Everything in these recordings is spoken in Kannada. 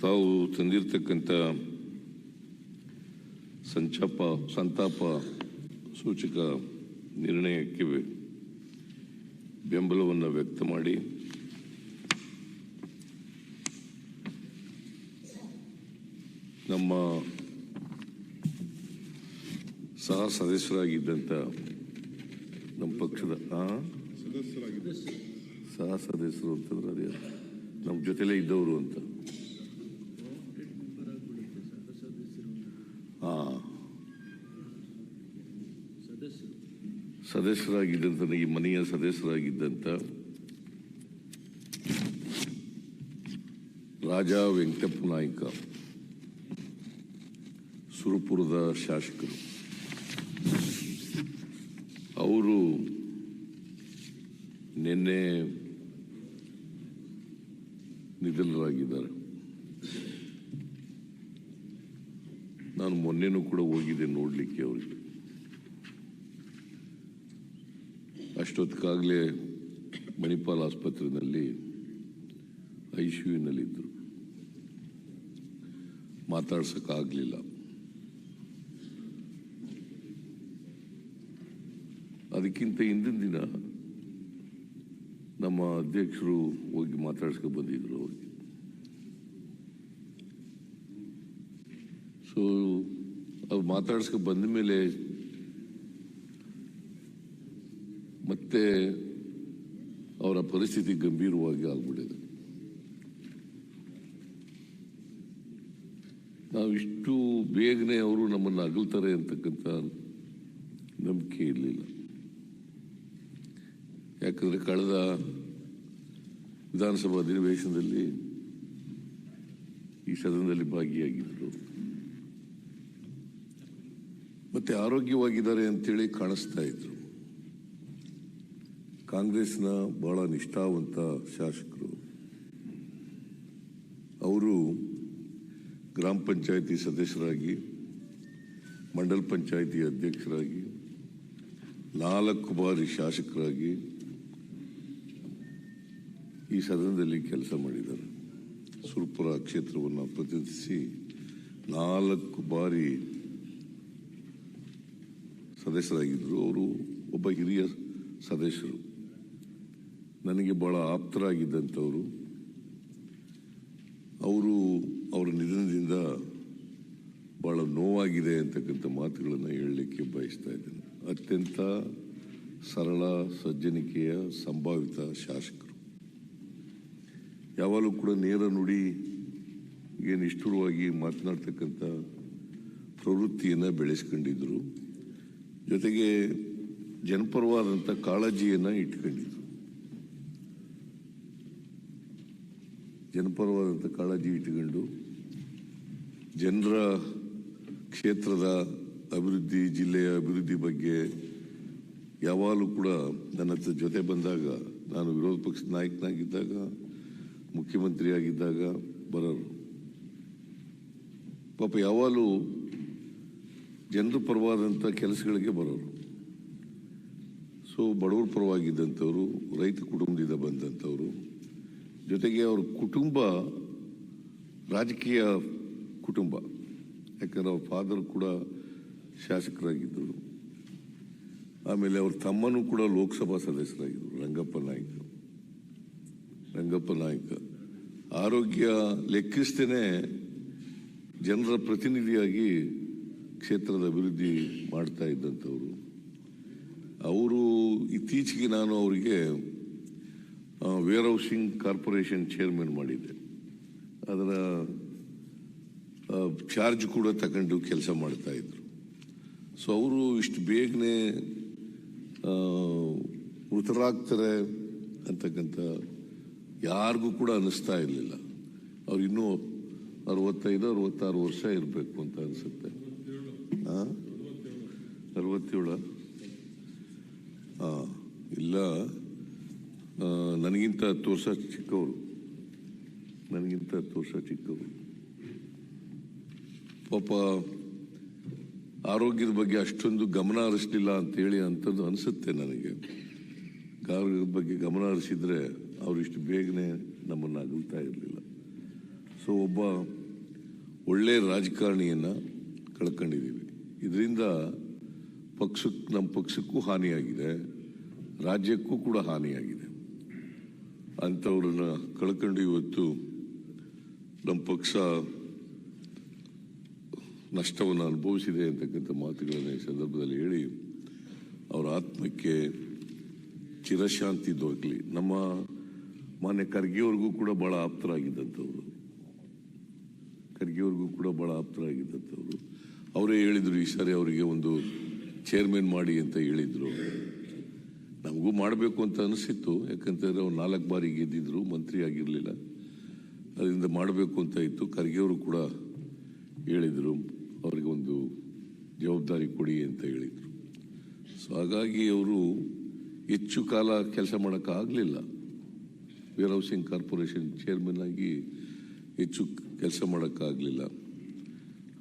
ತಾವು ತಂದಿರತಕ್ಕಂಥ ಸಂಚಾಪ ಸಂತಾಪ ಸೂಚಕ ನಿರ್ಣಯಕ್ಕೆ ಬೆಂಬಲವನ್ನು ವ್ಯಕ್ತ ಮಾಡಿ. ನಮ್ಮ ಸಹ ಸದಸ್ಯರಾಗಿದ್ದಂಥ ನಮ್ಮ ಪಕ್ಷದ ಆ? ಸಹ ಸದಸ್ಯರು ಅಂತಂದ್ರೆ ಅದೇ ನಮ್ಮ ಜೊತೆಲೇ ಇದ್ದವರು ಅಂತ ಹಾ ಸದಸ್ಯರಾಗಿದ್ದಂಥ ಈ ಮನೆಯ ಸದಸ್ಯರಾಗಿದ್ದಂಥ ರಾಜ ವೆಂಕಟಪ್ಪ ನಾಯ್ಕ, ಸುರಪುರದ ಶಾಸಕರು. ಅವರು ನಿನ್ನೆ ನಿಧನರಾಗಿದ್ದಾರೆ. ನಾನು ಮೊನ್ನೆನೂ ಕೂಡ ಹೋಗಿದ್ದೆ ನೋಡಲಿಕ್ಕೆ ಅವರಿಗೆ. ಅಷ್ಟೊತ್ತಿಗಾಗಲೇ ಮಣಿಪಾಲ್ ಆಸ್ಪತ್ರೆಯಲ್ಲಿ ಐ ಸಿ ಯುನಲ್ಲಿದ್ದರು ಮಾತಾಡ್ಸೋಕ್ಕಾಗಲಿಲ್ಲ. ಅದಕ್ಕಿಂತ ಹಿಂದಿನ ದಿನ ನಮ್ಮ ಅಧ್ಯಕ್ಷರು ಹೋಗಿ ಮಾತಾಡ್ಸ್ಕೊ ಬಂದಿದ್ರು ಹೋಗಿ ಸೊ ಅವ್ರು ಮಾತಾಡ್ಸ್ಕೊ ಬಂದ ಮೇಲೆ ಮತ್ತೆ ಅವರ ಪರಿಸ್ಥಿತಿ ಗಂಭೀರವಾಗಿ ಆಗ್ಬಿಟ್ಟಿದೆ. ಇಷ್ಟು ಬೇಗನೆ ಅವರು ನಮ್ಮನ್ನು ಅಗಲ್ತಾರೆ ಅಂತಕ್ಕಂಥ ನಂಬಿಕೆ ಇರಲಿಲ್ಲ. ಯಾಕಂದರೆ ಕಳೆದ ವಿಧಾನಸಭಾ ಅಧಿವೇಶನದಲ್ಲಿ ಈ ಸದನದಲ್ಲಿ ಭಾಗಿಯಾಗಿದ್ದರು. ಮತ್ತೆ ಆರೋಗ್ಯವಾಗಿದ್ದಾರೆ ಅಂತೇಳಿ ಕಾಣಿಸ್ತಾ ಇದ್ರು. ಕಾಂಗ್ರೆಸ್ನ ಬಹಳ ನಿಷ್ಠಾವಂತ ಶಾಸಕರು. ಅವರು ಗ್ರಾಮ ಪಂಚಾಯಿತಿ ಸದಸ್ಯರಾಗಿ, ಮಂಡಲ್ ಪಂಚಾಯಿತಿ ಅಧ್ಯಕ್ಷರಾಗಿ, ನಾಲ್ಕು ಬಾರಿ ಶಾಸಕರಾಗಿ ಈ ಸದನದಲ್ಲಿ ಕೆಲಸ ಮಾಡಿದ್ದಾರೆ. ಸುರ್ಪುರ ಕ್ಷೇತ್ರವನ್ನು ಪ್ರತಿನಿಧಿಸಿ ನಾಲ್ಕು ಬಾರಿ ಸದಸ್ಯರಾಗಿದ್ದರು. ಅವರು ಒಬ್ಬ ಹಿರಿಯ ಸದಸ್ಯರು. ನನಗೆ ಬಹಳ ಆಪ್ತರಾಗಿದ್ದಂಥವರು. ಅವರು ಅವರ ನಿಧನದಿಂದ ಬಹಳ ನೋವಾಗಿದೆ ಅಂತಕ್ಕಂಥ ಮಾತುಗಳನ್ನು ಹೇಳಲಿಕ್ಕೆ ಬಯಸ್ತಾ ಇದ್ದೇನೆ. ಅತ್ಯಂತ ಸರಳ, ಸಜ್ಜನಿಕೆಯ, ಸಂಭಾವಿತ ಶಾಸಕರು. ಯಾವಾಗಲೂ ಕೂಡ ನೇರ ನುಡಿ ಏನು ನಿಷ್ಠುರವಾಗಿ ಮಾತನಾಡ್ತಕ್ಕಂಥ ಪ್ರವೃತ್ತಿಯನ್ನು ಬೆಳೆಸ್ಕೊಂಡಿದ್ರು. ಜೊತೆಗೆ ಜನಪರವಾದಂಥ ಕಾಳಜಿಯನ್ನು ಇಟ್ಕೊಂಡಿದ್ರು. ಜನಪರವಾದಂಥ ಕಾಳಜಿ ಇಟ್ಟುಕೊಂಡು ಜನರ ಕ್ಷೇತ್ರದ ಅಭಿವೃದ್ಧಿ, ಜಿಲ್ಲೆಯ ಅಭಿವೃದ್ಧಿ ಬಗ್ಗೆ ಯಾವಾಗಲೂ ಕೂಡ ನನ್ನ ಜೊತೆ ಬಂದಾಗ, ನಾನು ವಿರೋಧ ಪಕ್ಷದ ನಾಯಕನಾಗಿದ್ದಾಗ, ಮುಖ್ಯಮಂತ್ರಿಯಾಗಿದ್ದಾಗ ಬರೋರು. ಪಾಪ ಯಾವಾಗಲೂ ಜನರ ಪರವಾದಂಥ ಕೆಲಸಗಳಿಗೆ ಬರೋರು. ಸೊ, ಬಡವರ ಪರವಾಗಿದ್ದಂಥವರು, ರೈತ ಕುಟುಂಬದಿಂದ ಬಂದಂಥವ್ರು ಜೊತೆಗೆ ಅವ್ರ ಕುಟುಂಬ ರಾಜಕೀಯ ಕುಟುಂಬ. ಯಾಕಂದ್ರೆ ಅವ್ರ ಫಾದರ್ ಕೂಡ ಶಾಸಕರಾಗಿದ್ದರು. ಆಮೇಲೆ ಅವ್ರ ತಮ್ಮನೂ ಕೂಡ ಲೋಕಸಭಾ ಸದಸ್ಯರಾಗಿದ್ದರು, ರಂಗಪ್ಪ ನಾಯ್ಕ. ರಂಗಪ್ಪ ನಾಯ್ಕ. ಆರೋಗ್ಯ ಲೆಕ್ಕಿಸ್ತೇನೆ ಜನರ ಪ್ರತಿನಿಧಿಯಾಗಿ ಕ್ಷೇತ್ರದ ಅಭಿವೃದ್ಧಿ ಮಾಡ್ತಾ ಇದ್ದಂಥವ್ರು. ಅವರು ಇತ್ತೀಚೆಗೆ ನಾನು ಅವರಿಗೆ ವೇರ್ ಹೌಸಿಂಗ್ ಕಾರ್ಪೊರೇಷನ್ ಚೇರ್ಮನ್ ಮಾಡಿದ್ದೆ. ಅದರ ಚಾರ್ಜ್ ಕೂಡ ತಗೊಂಡು ಕೆಲಸ ಮಾಡ್ತಾ ಇದ್ರು. ಸೊ ಅವರು ಇಷ್ಟು ಬೇಗನೆ ಮೃತರಾಗ್ತಾರೆ ಅಂತಕ್ಕಂಥ ಯಾರಿಗೂ ಕೂಡ ಅನ್ನಿಸ್ತಾ ಇರಲಿಲ್ಲ. ಅವ್ರು ಇನ್ನೂ ಅರವತ್ತೈದು, ಅರವತ್ತಾರು ವರ್ಷ ಇರಬೇಕು ಅಂತ ಅನಿಸುತ್ತೆ. ಅರವತ್ತೇಳ? ಹಾಂ ಇಲ್ಲ. ನನಗಿಂತ ಹತ್ತು ವರ್ಷ ಚಿಕ್ಕವರು. ನನಗಿಂತ ಹತ್ತು ವರ್ಷ ಚಿಕ್ಕವರು. ಪಾಪ ಆರೋಗ್ಯದ ಬಗ್ಗೆ ಅಷ್ಟೊಂದು ಗಮನ ಹರಿಸಲಿಲ್ಲ ಅಂತೇಳಿ ಅಂತದ್ದು ಅನಿಸುತ್ತೆ ನನಗೆ. ಆರೋಗ್ಯದ ಬಗ್ಗೆ ಗಮನ ಹರಿಸಿದ್ರೆ ಅವರು ಇಷ್ಟು ಬೇಗನೆ ನಮ್ಮನ್ನು ಅಗಲ್ತಾ ಇರಲಿಲ್ಲ. ಸೊ ಒಬ್ಬ ಒಳ್ಳೆಯ ರಾಜಕಾರಣಿಯನ್ನು ಕಳ್ಕೊಂಡಿದ್ದೀವಿ. ಇದರಿಂದ ಪಕ್ಷಕ್ಕೆ ನಮ್ಮ ಪಕ್ಷಕ್ಕೂ ಹಾನಿಯಾಗಿದೆ. ರಾಜ್ಯಕ್ಕೂ ಕೂಡ ಹಾನಿಯಾಗಿದೆ. ಅಂಥವ್ರನ್ನ ಕಳ್ಕೊಂಡು ಇವತ್ತು ನಮ್ಮ ಪಕ್ಷ ನಷ್ಟವನ್ನು ಅನುಭವಿಸಿದೆ ಅಂತಕ್ಕಂಥ ಮಾತುಗಳನ್ನು ಈ ಸಂದರ್ಭದಲ್ಲಿ ಹೇಳಿ, ಅವರ ಆತ್ಮಕ್ಕೆ ಚಿರಶಾಂತಿ ದೊರಕಲಿ. ನಮ್ಮ ಮಾನ್ಯ ಖರ್ಗೆಯವ್ರಿಗೂ ಕೂಡ ಭಾಳ ಆಪ್ತರಾಗಿದ್ದಂಥವ್ರು. ಖರ್ಗೆಯವ್ರಿಗೂ ಕೂಡ ಭಾಳ ಆಪ್ತರಾಗಿದ್ದಂಥವ್ರು. ಅವರೇ ಹೇಳಿದರು, ಈ ಸಾರಿ ಅವರಿಗೆ ಒಂದು ಚೇರ್ಮನ್ ಮಾಡಿ ಅಂತ ಹೇಳಿದರು. ನಮಗೂ ಮಾಡಬೇಕು ಅಂತ ಅನಿಸಿತ್ತು, ಯಾಕಂತಂದರೆ ಅವ್ರು ನಾಲ್ಕು ಬಾರಿ ಗೆದ್ದಿದ್ರು, ಮಂತ್ರಿ ಆಗಿರಲಿಲ್ಲ. ಅದರಿಂದ ಮಾಡಬೇಕು ಅಂತ ಇತ್ತು. ಖರ್ಗೆಯವರು ಕೂಡ ಹೇಳಿದರು, ಅವರಿಗೆ ಒಂದು ಜವಾಬ್ದಾರಿ ಕೊಡಿ ಅಂತ ಹೇಳಿದರು. ಸೊ ಹಾಗಾಗಿ ಅವರು ಹೆಚ್ಚು ಕಾಲ ಕೆಲಸ ಮಾಡೋಕ್ಕಾಗಲಿಲ್ಲ ವೇರ್ ಹೌಸಿಂಗ್ ಕಾರ್ಪೊರೇಷನ್ ಚೇರ್ಮನ್ ಆಗಿ ಹೆಚ್ಚು ಕೆಲಸ ಮಾಡೋಕ್ಕಾಗಲಿಲ್ಲ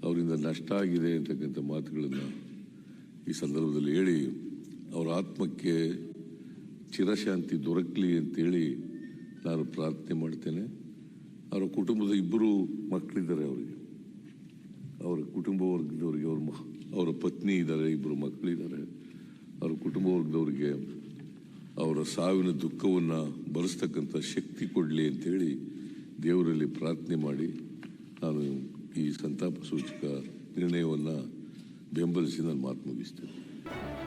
ಅವರಿಂದ ನಷ್ಟ ಆಗಿದೆ ಅಂತಕ್ಕಂಥ ಮಾತುಗಳನ್ನು ಈ ಸಂದರ್ಭದಲ್ಲಿ ಹೇಳಿ, ಅವರ ಆತ್ಮಕ್ಕೆ ಚಿರಶಾಂತಿ ದೊರಕಲಿ ಅಂತೇಳಿ ನಾನು ಪ್ರಾರ್ಥನೆ ಮಾಡ್ತೇನೆ. ಅವರ ಕುಟುಂಬದ ಇಬ್ಬರು ಮಕ್ಕಳಿದ್ದಾರೆ ಅವರಿಗೆ. ಅವರ ಕುಟುಂಬ ವರ್ಗದವರಿಗೆ ಅವ್ರ ಅವರ ಪತ್ನಿ ಇದ್ದಾರೆ, ಇಬ್ಬರು ಮಕ್ಕಳಿದ್ದಾರೆ. ಅವರ ಕುಟುಂಬ ವರ್ಗದವರಿಗೆ ಅವರ ಸಾವಿನ ದುಃಖವನ್ನು ಭರಿಸ್ತಕ್ಕಂಥ ಶಕ್ತಿ ಕೊಡಲಿ ಅಂತೇಳಿ ದೇವರಲ್ಲಿ ಪ್ರಾರ್ಥನೆ ಮಾಡಿ ನಾನು ಈ ಸಂತಾಪ ಸೂಚಕ ನಿರ್ಣಯವನ್ನು ಬೆಂಬಲಿಸಿ ನಾನು ಮಾತು ಮುಗಿಸ್ತೇನೆ.